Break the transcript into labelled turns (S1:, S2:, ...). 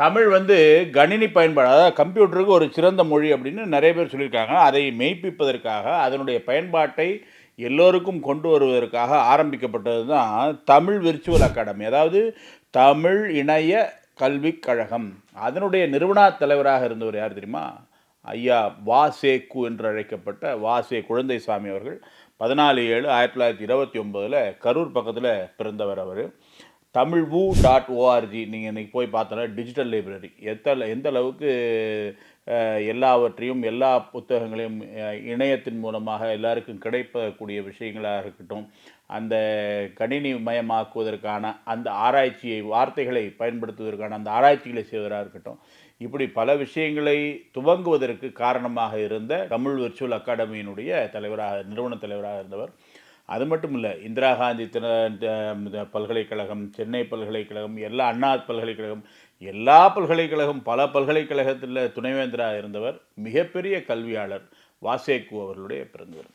S1: தமிழ் வந்து கணினி பயன்பாடு அதாவது கம்ப்யூட்டருக்கு ஒரு சிறந்த மொழி அப்படின்னு நிறைய பேர் சொல்லியிருக்காங்க. அதை மெய்ப்பிப்பதற்காக அதனுடைய பயன்பாட்டை எல்லோருக்கும் கொண்டு வருவதற்காக ஆரம்பிக்கப்பட்டது தான் தமிழ் விர்ச்சுவல் அகாடமி. அதாவது தமிழ் இணைய கல்விக் கழகம். அதனுடைய நிறுவனா தலைவராக இருந்தவர் யார் தெரியுமா? ஐயா வாசேக்கு என்று அழைக்கப்பட்ட வாசே குழந்தை சாமி அவர்கள். பதினாலு ஏழு ஆயிரத்தி தொள்ளாயிரத்தி இருபத்தி ஒம்போதில் கரூர் பக்கத்தில் பிறந்தவர் அவர். தமிழ் வூ டாட் ஓஆர்ஜி நீங்கள் இன்றைக்கி போய் பார்த்தோன்னா டிஜிட்டல் லைப்ரரி எத்தனை எந்த அளவுக்கு எல்லாவற்றையும் எல்லா புத்தகங்களையும் இணையத்தின் மூலமாக எல்லாருக்கும் கிடைக்கக்கூடிய விஷயங்களாக இருக்கட்டும் அந்த கணினி மயமாக்குவதற்கான அந்த ஆராய்ச்சியை வார்த்தைகளை பயன்படுத்துவதற்கான அந்த ஆராய்ச்சிகளை செய்வதாக இருக்கட்டும் இப்படி பல விஷயங்களை துவங்குவதற்கு காரணமாக இருந்த தமிழ் விர்ச்சுவல் அகாடமியினுடைய தலைவராக நிறுவன தலைவராக இருந்தவர் அது மட்டும் இல்லை இந்திரா காந்தி பல்கலைக்கழகம் சென்னை பல்கலைக்கழகம் எல்லா அண்ணா பல்கலைக்கழகம் எல்லா பல்கலைக்கழகம் பல பல்கலைக்கழகத்தில் துணைவேந்தராக இருந்தவர் மிகப்பெரிய கல்வியாளர் வாசேக்கு அவர்களுடைய பிறந்தவர்